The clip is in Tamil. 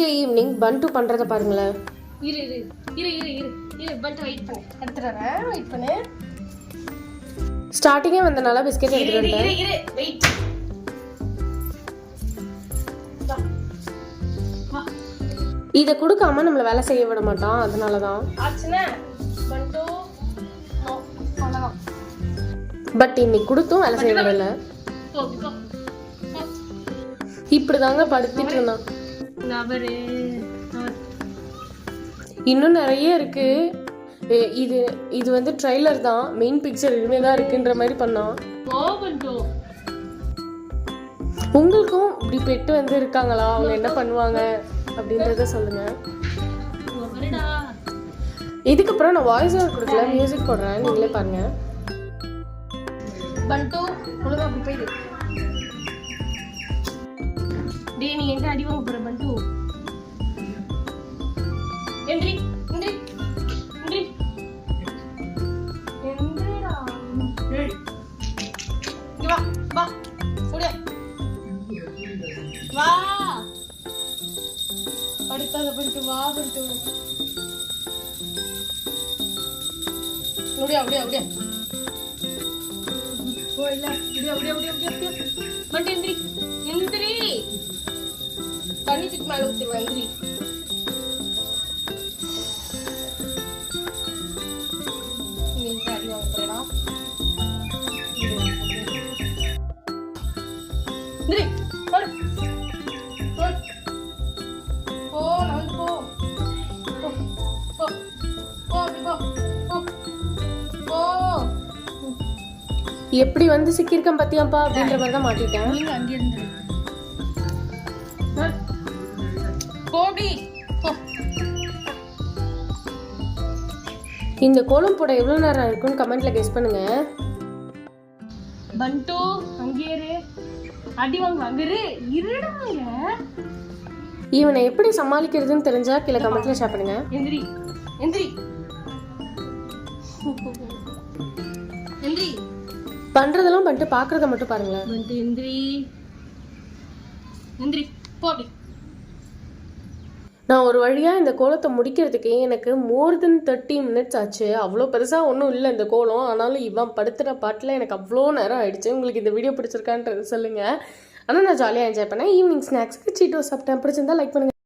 தேர்ஸ்டே ஈவினிங் பண்டு பண்ணுறத பாருங்களேன். இரு இரு இரு இரு இரு இரு பட் வெயிட் பண்ணு. எடுத்துட்டு வரேன் வெயிட் பண்ணு ஸ்டார்டிங்கே வந்தனால பிஸ்கெட் எடுத்துட்டு இரு இரு இரு வெயிட் இதை கொடுக்காம நம்மளை வேலை செய்ய விட மாட்டான் அதனால தான் பண்டோ பட் இன்னைக்கு கொடுத்தும் வேலை செய்ய விடல. போ போ. இப்படி தாங்க படுத்திட்டு இருந்தான். இன்னும் நிறைய இருக்கு. இது இது வந்து ட்ரைலர் தான். மெயின் பிக்சர் இனிமே தான் இருக்குன்ற மாதிரி பண்ணான். உங்களுக்கும் இப்படி பெட்டு வந்து இருக்காங்களா? அவங்க என்ன பண்ணுவாங்க? அப்படின்றத சொல்லுங்க. இதுக்கப்புறம் நான் வாய்ஸ் ஓவர் கொடுக்கல மியூசிக் போடுறேன். நீங்களே பாருங்க. பண்டோ ஒழுங்கா அப்படி போயிடு டேய் நீ எங்க அடி வாங்க போற பண்டு எந்திரி எந்திரி எந்திரி எந்திரிடா டேய் இங்க வா வா ஓடியா வா படுத்தாத பண்டு வா பண்டு ஓடியா ஓடியா ஓடியா ஓ இல்ல அப்படியே அப்படியே அப்படியே அப்படியே அப்படியே பண்டு எந்திரி எந்திரி தண்ணி தூக்கி மேல எந்திரி அடி எந்திரி போ போ. போ போ. போ போ. போ. எப்படி வந்து சிக்கியிருக்கேன் பத்தியாப்பா அப்படின்ற மாதிரி தான் மாட்டிட்டேன். நீங்க அங்க இருந்து இந்த கோலம் போட எவ்வளோ நேரம் இருக்குன்னு கமெண்ட்ல கெஸ் பண்ணுங்க. பண்டு அங்கே இரு அடி வாங்க அங்க இரு இருடாங்க இவனை எப்படி சமாளிக்கிறதுன்னு தெரிஞ்சா கீழே கமெண்ட்ல ஷேர் பண்ணுங்க. எந்திரி எந்திரி. எந்திரி. பண்றதெல்லாம் பண்ணிட்டு பாக்குறத மட்டும் பாருங்களேன். எந்திரி. எந்திரி போ அப்படி நான் ஒரு வழியாக இந்த கோலத்தை முடிக்கிறதுக்கு எனக்கு மோர் தென் தேர்ட்டி மினிட்ஸ் ஆச்சு. அவ்வளோ பெருசாக ஒன்றும் இல்லை இந்த கோலம். ஆனாலும் இவன் படுத்துகிற பாட்டில் எனக்கு அவ்வளோ நேரம் ஆயிடுச்சு. உங்களுக்கு இந்த வீடியோ பிடிச்சிருக்கான்றது சொல்லுங்க. ஆனால் நான் ஜாலியாக என்ஜாய் பண்ணேன். ஈவினிங் ஸ்நாக்ஸ்க்கு சீட்டோ சாப்பிட்டேன். பிடிச்சிருந்தா லைக் பண்ணுங்க.